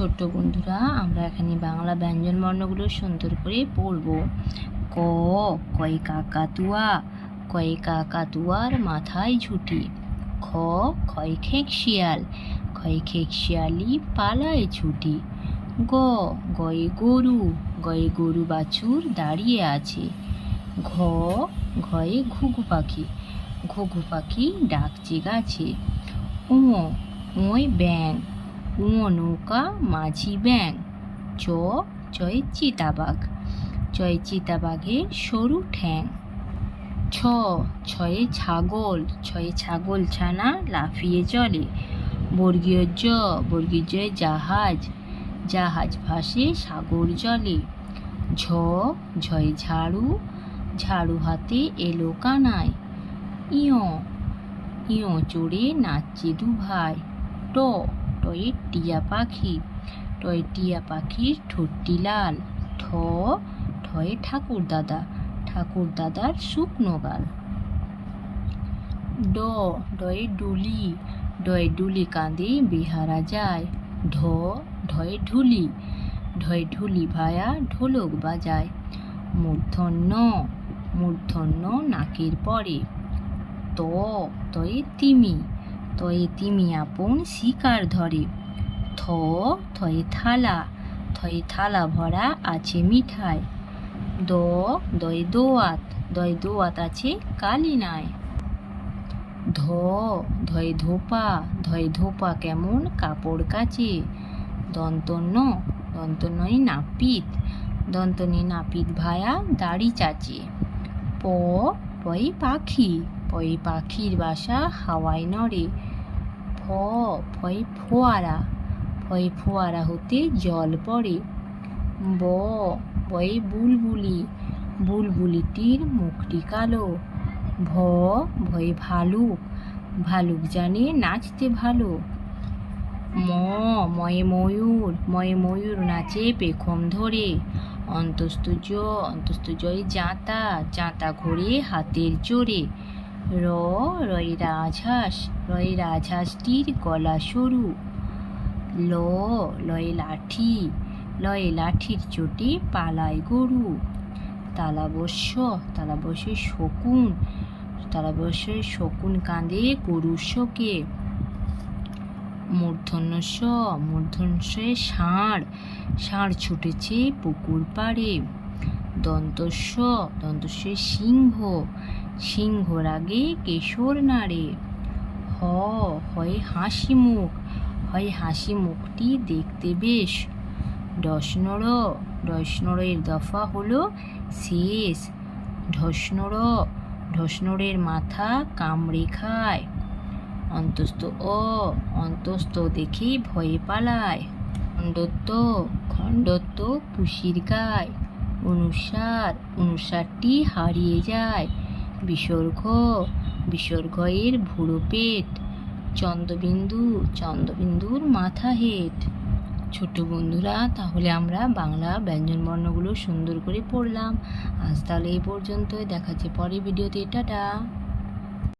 ছোট্ট বন্ধুরা, আমরা এখানে বাংলা ব্যঞ্জন বর্ণগুলো সুন্দর করে পড়ব। ক কয় কাকাতুয়া কয় কাকাতুয়ার মাথায় ঝুঁটি। খ খয় খেক শিয়াল খয় খেক শিয়ালি পালায় ছুটি। গ গয়ে গরু গয়ে গরু বাছুর দাঁড়িয়ে আছে। ঘ, ঘয়ে ঘুঘু পাখি ঘুঘু পাখি ডাকছে গাছে। উ ওই ব্যাং উঁ নৌকা, মাঝি ব্যাং চ চয় চিতাবাঘ। চয় চিতাবাঘের সরু ঠ্যাং। ছ, ছয়ে ছাগল ছয়ে ছাগল ছানা লাফিয়ে চলে। বর্গীয় জ, বর্গীয় জয়ে জাহাজ। জাহাজ ভাসে সাগর জলে। ঝ, ঝয়ে ঝাড়ু। ঝাড়ু হাতে এলো কানায়। ইয় ইয় চড়ে নাচছে দু ভাই ট টয়ে টিয়া পাখি টয়ে টিয়া পাখির ঠোঁটটি লাল। ঠ, ঠয়ে ঠাকুর দাদা, ঠাকুর দাদার শুকনো গাল। ড, ডয়ে ডুলি ডয়ে ডুলি কাঁদে বিহারা যায়। ঢ, ঢয়ে ঢুলি ঢয়ে ঢুলি ভায়া ঢোলক বাজায়। মূর্ধন্য মূর্ধন্য নাকের পরে। ত, তয়ে তিমি তয়ে তিমি আপন শিকার ধরে। থ, থয়ে থালা থয়ে থালা ভরা আছে মিঠাই। দ, দয়ে দোয়াত দয়ে দোয়াত আছে কালিনায় ধ, ধয়ে ধোপা ধয়ে ধোপা কেমন কাপড় কাচে। দন্তন্য, দন্তন্যই নাপিত দন্তনী নাপিত ভায়া দাড়ি চাচে। প, পয়ে পাখি। পয়ে পাখির বাসা হাওয়ায় নড়ে। ফ ফয়ে ফোয়ারা ফয়ে ফোয়ারা হতে জল পড়ে। ব বয়ে বুলবুলি, বুলবুলিটির মুখটি কালো। ভ ভয়ে ভালুক ভালুক জানে নাচতে ভালো। ম, ময়ে ময়ূর ময়ে ময়ূর নাচে পেখম ধরে। অন্তস্থ জ অন্তস্থ জয় জাঁতা জাঁতা ঘোরে হাতের জোরে। র রয়ে রাজহাঁস রয়ে রাজহাঁসটির গলা সরু। ল, লয় লাঠি, লয়ে লাঠির চোটে পালায় গরু। তালাবস্য তালাবস্যে শকুন তালাবস্যে শকুন কাঁদে গরুর শোকে। মূর্ধন্য স মূর্ধন্যে ষাঁড় ষাঁড় ছুটেছে পুকুর পাড়ে। দন্তস্ব দন্তস্বে সিংহ, সিংহর আগে কেশর নাড়ে। হ, হয় হাসি মুখ, হয় হাসি মুখটি দেখতে বেশ। ডসনর ডসনরের দফা হলো শেষ। ঢসনর ঢসনরের মাথা কামড়ে খায় অন্তস্থ, অ, অন্তস্থ দেখে ভয়ে পালায়। খণ্ডত্ব খণ্ডত্ব পুষির গায় অনুসার, অনুসারটি হারিয়ে যায়। বিসর্গ বিসর্গ এর ভুড়ো পেট, চন্দ্রবিন্দু, চন্দ্রবিন্দুর মাথা হেট। ছোট বন্ধুরা, তাহলে আমরা বাংলা ব্যঞ্জন বর্ণগুলো সুন্দর করে পড়লাম। আজ তাহলে এই পর্যন্তই দেখাচ্ছে পরে ভিডিওতে, টাটা।